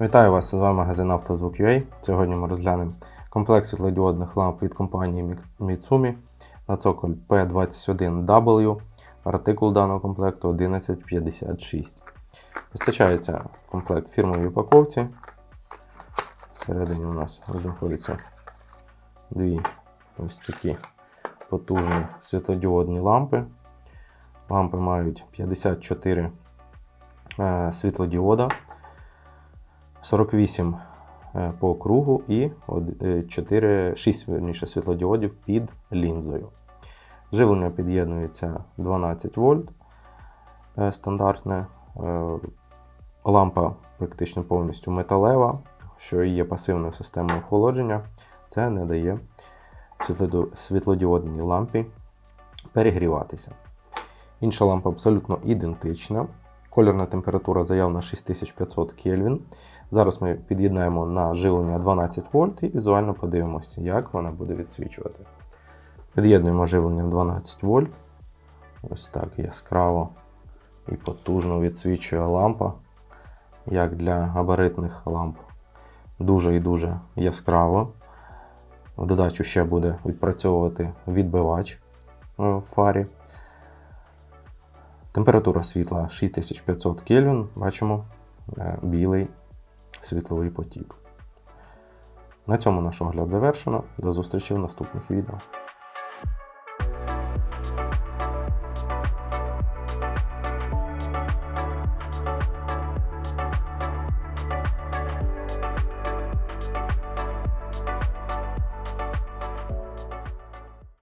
Вітаю вас, з вами магазин «Автозвук.UA». Сьогодні ми розглянемо комплект світлодіодних ламп від компанії Mitsumi на цоколь P21W. Артикул даного комплекту 1156. Постачається комплект в фірмовій упаковці. Всередині у нас знаходяться дві ось такі потужні світлодіодні лампи. Лампи мають 54 е, світлодіода. 48 е, по кругу і 4, 6 верніше, світлодіодів під лінзою. Живлення під'єднується 12 вольт е, стандартне. Е, Лампа практично повністю металева, що є пасивною системою охолодження. Це не дає світлодіодній лампі перегріватися. Інша лампа абсолютно ідентична. Кольорна температура заявлена 6500 Кельвін. Зараз ми під'єднаємо на живлення 12 вольт і візуально подивимося, як вона буде відсвічувати. Під'єднуємо живлення 12 вольт. Ось так яскраво і потужно відсвічує лампа, як для габаритних ламп. Дуже і дуже яскраво. В додачу ще буде відпрацьовувати відбивач е, в фарі. Температура світла 6500 Кельвін. Бачимо е, білий світловий потік. На цьому наш огляд завершено. До зустрічі в наступних відео.